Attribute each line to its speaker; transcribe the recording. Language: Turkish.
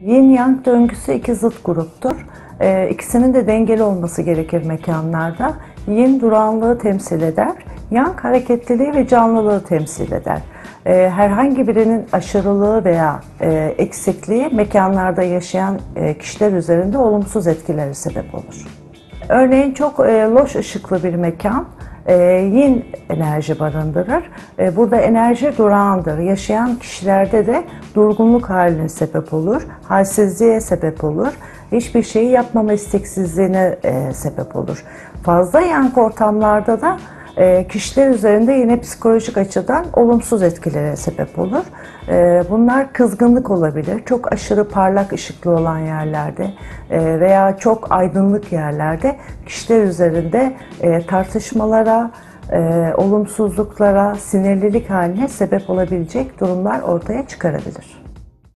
Speaker 1: Yin yang döngüsü iki zıt gruptur. Ee, ikisinin de dengeli olması gerekir mekanlarda. Yin durağanlığı temsil eder, yang hareketliliği ve canlılığı temsil eder. Ee, herhangi birinin aşırılığı veya e, eksikliği mekanlarda yaşayan e, kişiler üzerinde olumsuz etkileri sebep olur. Örneğin çok e, loş ışıklı bir mekan e, yin enerji barındırır. E, burada enerji durağandır. Yaşayan kişilerde de durgunluk haline sebep olur, halsizliğe sebep olur, hiçbir şeyi yapmama isteksizliğine e, sebep olur. Fazla yankı ortamlarda da e, kişiler üzerinde yine psikolojik açıdan olumsuz etkilere sebep olur. E, bunlar kızgınlık olabilir, çok aşırı parlak ışıklı olan yerlerde e, veya çok aydınlık yerlerde kişiler üzerinde e, tartışmalara, e, olumsuzluklara, sinirlilik haline sebep olabilecek durumlar ortaya çıkarabilir.